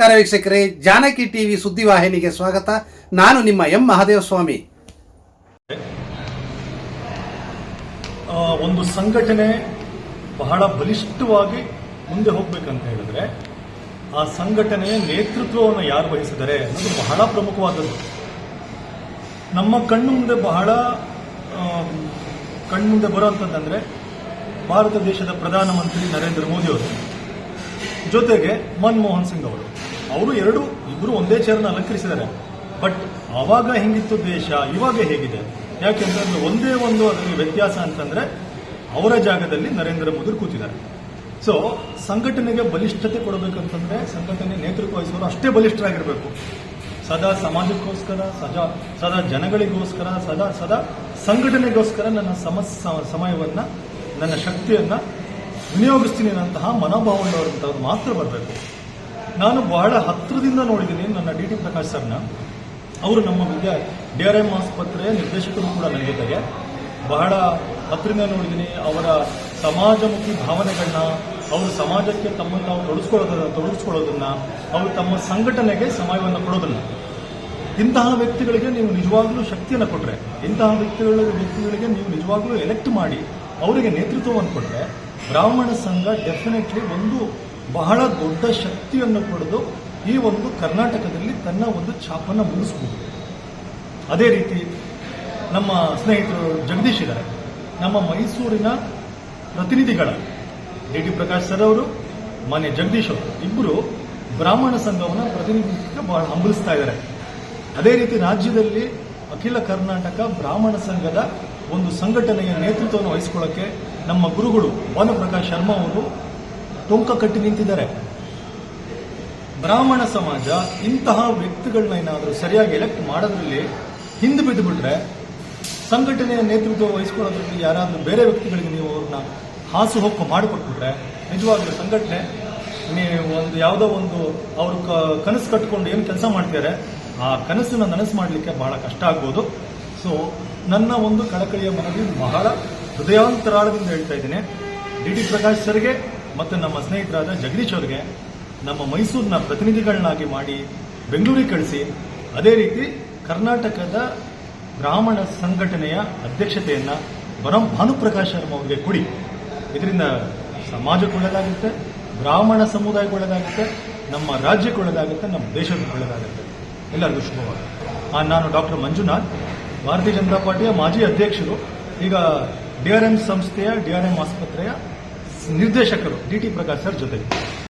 ವೀಕ್ಷಕರೇ, ಜಾನಕಿ ಟಿವಿ ಸುದ್ದಿವಾಹಿನಿಗೆ ಸ್ವಾಗತ. ನಾನು ನಿಮ್ಮ ಎಂ ಮಹಾದೇವ ಸ್ವಾಮಿ ಒಂದು ಸಂಘಟನೆ ಬಹಳ ಬಲಿಷ್ಠವಾಗಿ ಮುಂದೆ ಹೋಗ್ಬೇಕಂತ ಹೇಳಿದ್ರೆ, ಆ ಸಂಘಟನೆಯ ನೇತೃತ್ವವನ್ನು ಯಾರು ವಹಿಸಿದರೆ ಅನ್ನೋದು ಬಹಳ ಪ್ರಮುಖವಾದದ್ದು. ನಮ್ಮ ಕಣ್ಣು ಮುಂದೆ ಬಹಳ ಕಣ್ಣು ಮುಂದೆ ಬರುವಂಥದ್ದಂದ್ರೆ ಭಾರತ ದೇಶದ ಪ್ರಧಾನಮಂತ್ರಿ ನರೇಂದ್ರ ಮೋದಿ ಅವರು. ಜೊತೆಗೆ ಮನಮೋಹನ್ ಸಿಂಗ್ ಅವರು. ಅವರು ಎರಡು ಇಬ್ಬರು ಒಂದೇ ಚೇರ್ನ ಅಲಂಕರಿಸಿದ್ದಾರೆ. ಬಟ್ ಅವಾಗ ಹೆಂಗಿತ್ತು ದೇಶ ಇವಾಗ ಹೇಗಿದೆ? ಯಾಕೆಂದ್ರೆ ಒಂದೇ ಒಂದು ಅದರಲ್ಲಿ ವ್ಯತ್ಯಾಸ ಅಂತಂದ್ರೆ ಅವರ ಜಾಗದಲ್ಲಿ ನರೇಂದ್ರ ಮೋದಿ ಕೂತಿದ್ದಾರೆ. ಸೊ ಸಂಘಟನೆಗೆ ಬಲಿಷ್ಠತೆ ಕೊಡಬೇಕಂತಂದ್ರೆ ಸಂಘಟನೆ ನೇತೃತ್ವ ವಹಿಸುವವರು ಅಷ್ಟೇ ಬಲಿಷ್ಠರಾಗಿರಬೇಕು. ಸದಾ ಸಮಾಜಕ್ಕೋಸ್ಕರ, ಸದಾ ಸದಾ ಜನಗಳಿಗೋಸ್ಕರ, ಸದಾ ಸದಾ ಸಂಘಟನೆಗೋಸ್ಕರ ನನ್ನ ಸಮಸ್, ಸಮಯವನ್ನ, ನನ್ನ ಶಕ್ತಿಯನ್ನ ವಿನಿಯೋಗಿಸ್ತೀನಿ ಅನ್ನಂತಹ ಮನೋಭಾವನೆಯವರಂತವ್ರು ಮಾತ್ರ ಬರಬೇಕು. ನಾನು ಬಹಳ ಹತ್ತಿರದಿಂದ ನೋಡಿದ್ದೀನಿ ನನ್ನ ಡಿ ಟಿ ಪ್ರಕಾಶ್ ಸರ್ನ. ಅವರು ನಮ್ಮ ವಿದ್ಯಾ ಡಿ ಆರ್ ಎಂ ಆಸ್ಪತ್ರೆ ನಿರ್ದೇಶಕರು ಕೂಡ ನನ್ನ ಜೊತೆಗೆ ಬಹಳ ಹತ್ತಿರದಿಂದ ನೋಡಿದ್ದೀನಿ ಅವರ ಸಮಾಜಮುಖಿ ಭಾವನೆಗಳನ್ನ ಅವರು ಸಮಾಜಕ್ಕೆ ತಮ್ಮನ್ನು ತಾವು ತೊಡಸ್ಕೊಳ್ಳೋದನ್ನ ತೊಡಗಿಸ್ಕೊಳ್ಳೋದನ್ನ, ಅವರು ತಮ್ಮ ಸಂಘಟನೆಗೆ ಸಮಯವನ್ನು ಕೊಡೋದನ್ನ. ಇಂತಹ ವ್ಯಕ್ತಿಗಳಿಗೆ ನೀವು ನಿಜವಾಗ್ಲೂ ಶಕ್ತಿಯನ್ನು ಕೊಟ್ಟರೆ ಇಂತಹ ವ್ಯಕ್ತಿಗಳ ವ್ಯಕ್ತಿಗಳಿಗೆ ನೀವು ನಿಜವಾಗ್ಲೂ ಎಲೆಕ್ಟ್ ಮಾಡಿ, ಅವರಿಗೆ ನೇತೃತ್ವವನ್ನು ಕೊಟ್ಟರೆ ಬ್ರಾಹ್ಮಣ ಸಂಘ ಡೆಫಿನೆಟ್ಲಿ ಒಂದು ಬಹಳ ದೊಡ್ಡ ಶಕ್ತಿಯನ್ನು ಪಡೆದು ಈ ಒಂದು ಕರ್ನಾಟಕದಲ್ಲಿ ತನ್ನ ಒಂದು ಛಾಪನ್ನು ಮೂಡಿಸಬಹುದು ಅದೇ ರೀತಿ ನಮ್ಮ ಸ್ನೇಹಿತರು ಜಗದೀಶ್ ಇದ್ದಾರೆ. ನಮ್ಮ ಮೈಸೂರಿನ ಪ್ರತಿನಿಧಿಗಳ ಡಿ ಟಿ ಪ್ರಕಾಶ್ ಸರ್ ಅವರು, ಮಾನ್ಯ ಜಗದೀಶ್ ಅವರು ಇಬ್ಬರು ಬ್ರಾಹ್ಮಣ ಸಂಘವನ್ನು ಪ್ರತಿನಿಧಿಸಿದ ಬಹಳ ಹಂಬಲಿಸ್ತಾ ಇದ್ದಾರೆ. ಅದೇ ರೀತಿ ರಾಜ್ಯದಲ್ಲಿ ಅಖಿಲ ಕರ್ನಾಟಕ ಬ್ರಾಹ್ಮಣ ಸಂಘದ ಒಂದು ಸಂಘಟನೆಯ ನೇತೃತ್ವವನ್ನು ವಹಿಸಿಕೊಳ್ಳಕ್ಕೆ ನಮ್ಮ ಗುರುಗಳು ಭಾನುಪ್ರಕಾಶ್ ಶರ್ಮಾ ಅವರು ಟೊಂಕ ಕಟ್ಟಿ ನಿಂತಿದ್ದಾರೆ. ಬ್ರಾಹ್ಮಣ ಸಮಾಜ ಇಂತಹ ವ್ಯಕ್ತಿಗಳನ್ನ ಏನಾದರೂ ಸರಿಯಾಗಿ ಎಲೆಕ್ಟ್ ಮಾಡೋದ್ರಲ್ಲಿ ಹಿಂದೆ ಬಿದ್ದುಬಿಟ್ರೆ ಸಂಘಟನೆಯ ನೇತೃತ್ವ ವಹಿಸ್ಕೊಳ್ಳೋದ್ರಲ್ಲಿ ಯಾರಾದರೂ ಬೇರೆ ವ್ಯಕ್ತಿಗಳಿಗೆ ನೀವು ಅವ್ರನ್ನ ಹಾಸು ಹೊಕ್ಕು ಮಾಡಿಕೊಟ್ಬಿಟ್ರೆ ನಿಜವಾಗ್ಲೂ ಸಂಘಟನೆ, ನೀವು ಒಂದು ಯಾವುದೋ ಒಂದು ಅವರು ಕನಸು ಕಟ್ಕೊಂಡು ಏನು ಕೆಲಸ ಮಾಡ್ತಿದ್ದಾರೆ ಆ ಕನಸನ್ನು ನನಸು ಮಾಡಲಿಕ್ಕೆ ಬಹಳ ಕಷ್ಟ ಆಗ್ಬೋದು. ಸೊ ನನ್ನ ಒಂದು ಕಳಕಳಿಯ ಮನವಿ ಬಹಳ ಹೃದಯಾಂತರಾಳದಿಂದ ಹೇಳ್ತಾ ಇದ್ದೀನಿ. ಡಿ ಡಿ ಪ್ರಕಾಶ್ ಸರ್ಗೆ ಮತ್ತು ನಮ್ಮ ಸ್ನೇಹಿತರಾದ ಜಗದೀಶ್ ಅವರಿಗೆ ನಮ್ಮ ಮೈಸೂರಿನ ಪ್ರತಿನಿಧಿಗಳನ್ನಾಗಿ ಮಾಡಿ ಬೆಂಗಳೂರಿಗೆ ಕಳಿಸಿ, ಅದೇ ರೀತಿ ಕರ್ನಾಟಕದ ಬ್ರಾಹ್ಮಣ ಸಂಘಟನೆಯ ಅಧ್ಯಕ್ಷತೆಯನ್ನು ಬರಂ ಭಾನುಪ್ರಕಾಶ್ ಶರ್ಮ ಅವರಿಗೆ ಕೊಡಿ. ಇದರಿಂದ ಸಮಾಜಕ್ಕೆ ಒಳ್ಳೆಯದಾಗುತ್ತೆ ಬ್ರಾಹ್ಮಣ ಸಮುದಾಯಕ್ಕೆ ಒಳ್ಳೆಯದಾಗುತ್ತೆ ನಮ್ಮ ರಾಜ್ಯಕ್ಕೆ ಒಳ್ಳೆಯದಾಗುತ್ತೆ ನಮ್ಮ ದೇಶಕ್ಕೆ ಒಳ್ಳೆಯದಾಗುತ್ತೆ ಎಲ್ಲರಿಗೂ ಶುಭವಾಗುತ್ತೆ ನಾನು ಡಾಕ್ಟರ್ ಮಂಜುನಾಥ್, ಭಾರತೀಯ ಜನತಾ ಪಾರ್ಟಿಯ ಮಾಜಿ ಅಧ್ಯಕ್ಷರು, ಈಗ ಡಿಆರ್ಎಂ ಸಂಸ್ಥೆಯ ಡಿಆರ್ಎಂ ಆಸ್ಪತ್ರೆಯ ನಿರ್ದೇಶಕರು ಡಿ ಟಿ ಪ್ರಕಾಶ್ ಸರ್ ಜೊತೆಗೆ.